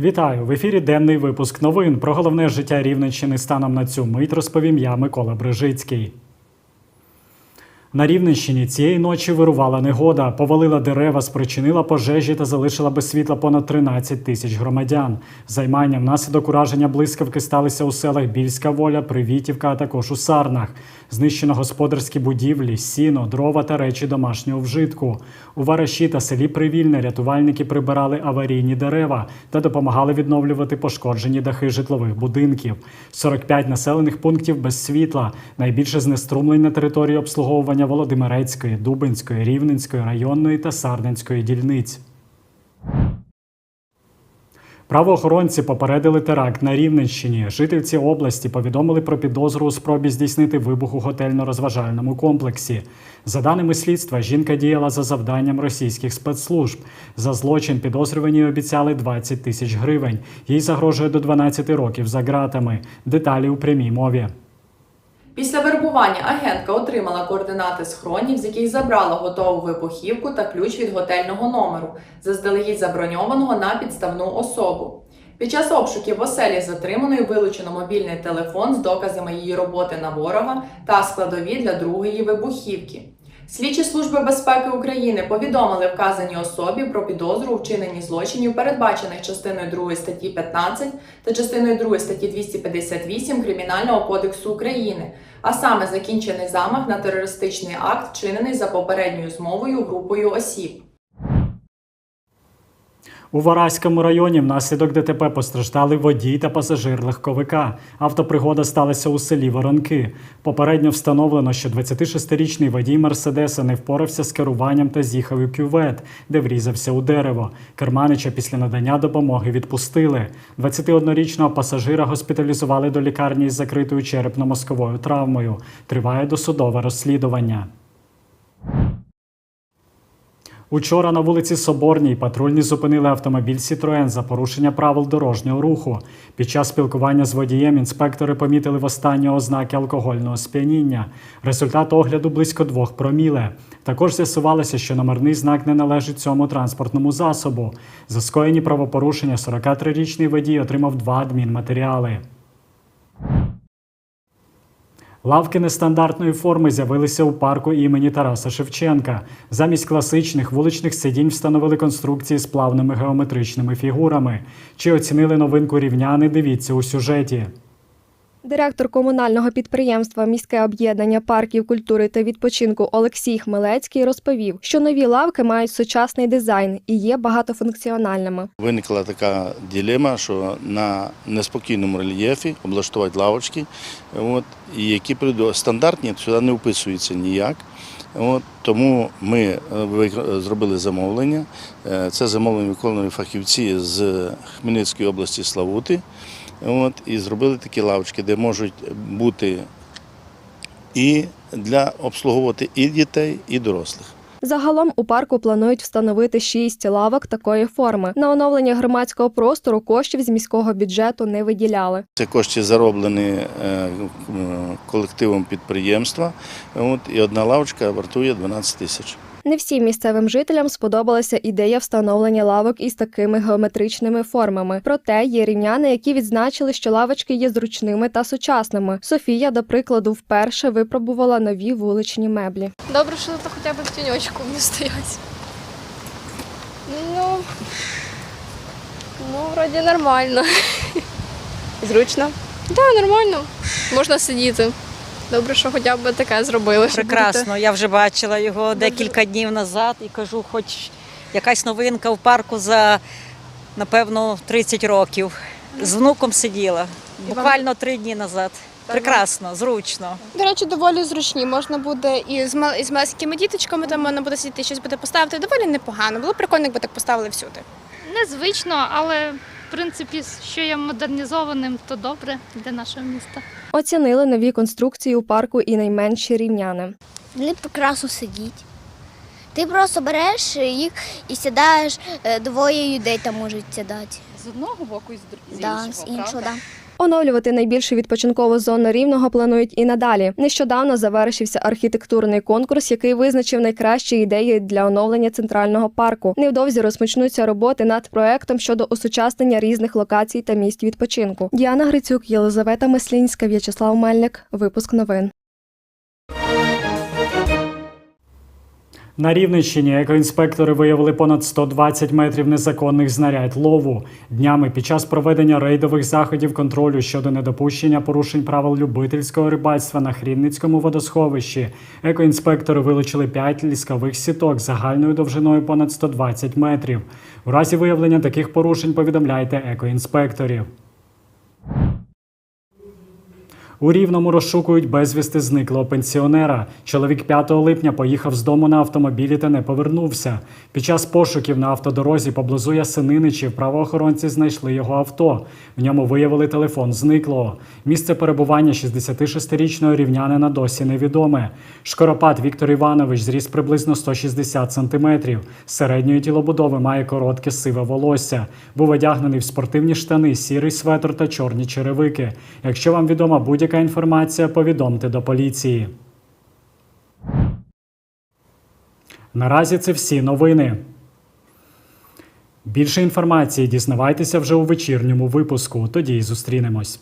Вітаю в ефірі. Денний випуск новин про головне життя Рівненщини станом на цю мить розповім я Микола Брижицький. На Рівненщині цієї ночі вирувала негода, повалила дерева, спричинила пожежі та залишила без світла понад 13 тисяч громадян. Займання внаслідок ураження блискавки сталися у селах Більська Воля, Привітівка, а також у Сарнах. Знищено господарські будівлі, сіно, дрова та речі домашнього вжитку. У Вараші та селі Привільне рятувальники прибирали аварійні дерева та допомагали відновлювати пошкоджені дахи житлових будинків. 45 населених пунктів без світла. Найбільше знеструмлень на території обслуговування Володимирецької, Дубинської, Рівненської, районної та Сарненської дільниць. Правоохоронці попередили теракт на Рівненщині. Жительці області повідомили про підозру у спробі здійснити вибух у готельно-розважальному комплексі. За даними слідства, жінка діяла за завданням російських спецслужб. За злочин підозрювані обіцяли 20 тисяч гривень. Їй загрожує до 12 років за ґратами. Деталі у прямій мові. Після вербування агентка отримала координати схронів, з яких забрала готову вибухівку та ключ від готельного номеру, заздалегідь заброньованого на підставну особу. Під час обшуків в оселі затриманої вилучено мобільний телефон з доказами її роботи на ворога та складові для другої вибухівки. Слідчі служби безпеки України повідомили вказаній особі про підозру у вчиненні злочинів, передбачених частиною 2 статті 15 та частиною 2 статті 258 Кримінального кодексу України, а саме закінчений замах на терористичний акт, вчинений за попередньою змовою групою осіб. У Вараському районі внаслідок ДТП постраждали водій та пасажир легковика. Автопригода сталася у селі Воронки. Попередньо встановлено, що 26-річний водій Мерседеса не впорався з керуванням та з'їхав у кювет, де врізався у дерево. Керманича після надання допомоги відпустили. 21-річного пасажира госпіталізували до лікарні із закритою черепно-мозковою травмою. Триває досудове розслідування. Учора на вулиці Соборній патрульні зупинили автомобіль Сітроен за порушення правил дорожнього руху. Під час спілкування з водієм інспектори помітили востаннє ознаки алкогольного сп'яніння. Результат огляду близько двох проміле. Також з'ясувалося, що номерний знак не належить цьому транспортному засобу. За скоєні правопорушення 43-річний водій отримав два адмінматеріали. Лавки нестандартної форми з'явилися у парку імені Тараса Шевченка. Замість класичних вуличних сидінь встановили конструкції з плавними геометричними фігурами. Чи оцінили новинку рівняни? Дивіться у сюжеті. Директор комунального підприємства Міське об'єднання парків культури та відпочинку Олексій Хмелецький розповів, що нові лавки мають сучасний дизайн і є багатофункціональними. Виникла така дилема, що на неспокійному рельєфі облаштувати лавочки, от, і які стандартні, сюди не вписуються ніяк. От, тому ми е, зробили замовлення. Е, Це замовлення виконували фахівці з Хмельницької області Славути. От, і зробили такі лавочки, де можуть бути і для обслуговувати і дітей, і дорослих. Загалом у парку планують встановити шість лавок такої форми. На оновлення громадського простору коштів з міського бюджету не виділяли. Це кошти зароблені е, колективом підприємства. От, і одна лавочка вартує 12 тисяч. Не всім місцевим жителям сподобалася ідея встановлення лавок із такими геометричними формами. Проте є рівняни, які відзначили, що лавочки є зручними та сучасними. Софія, до прикладу, вперше випробувала нові вуличні меблі. Добре, що тут хоча б в тіньочку не стоять. Ну, ну, вроді нормально. Зручно. Так, нормально. Можна сидіти. Добре, що хоча б таке зробили. Прекрасно. Я вже бачила його декілька днів назад і кажу, хоч якась новинка в парку за напевно 30 років. З внуком сиділа. Буквально три дні назад. Прекрасно, зручно. До речі, доволі зручні. Можна буде і з мал- і з маленькими діточками, там можна буде сидіти, щось буде поставити. Доволі непогано. Було б прикольно, якби так поставили всюди. Незвично, але в принципі, що є модернізованим, то добре для нашого міста. Оцінили нові конструкції у парку і найменші рівняни. Вони прекрасно сидіть. Ти просто береш їх і сідаєш, е, двоє людей там можуть сідати. З одного боку і з, да, з іншого, да. Оновлювати найбільшу відпочинкову зону рівного планують і надалі. Нещодавно завершився архітектурний конкурс, який визначив найкращі ідеї для оновлення центрального парку. Невдовзі розпочнуться роботи над проектом щодо осучаснення різних локацій та місць відпочинку. Діана Грицюк, Єлизавета Мислінська, В'ячеслав Мельник. Випуск новин. На Рівненщині екоінспектори виявили понад 120 метрів незаконних знарядь лову. Днями під час проведення рейдових заходів контролю щодо недопущення порушень правил любительського рибальства на Хрінницькому водосховищі. Екоінспектори вилучили 5 ліскових сіток загальною довжиною понад 120 метрів. У разі виявлення таких порушень повідомляйте екоінспекторів. У Рівному розшукують безвісти зниклого пенсіонера. Чоловік 5 липня поїхав з дому на автомобілі та не повернувся. Під час пошуків на автодорозі поблизу Ясининичів правоохоронці знайшли його авто. В ньому виявили телефон зниклого. Місце перебування 66-річного рівнянина досі невідоме. Шкоропад Віктор Іванович зріс приблизно 160 сантиметрів. Середньої тілобудови має коротке сиве волосся. Був одягнений в спортивні штани, сірий светр та чорні черевики. Якщо вам відома будь-яка інформація, повідомте до поліції. Наразі це всі новини. Більше інформації дізнавайтеся вже у вечірньому випуску. Тоді й зустрінемось.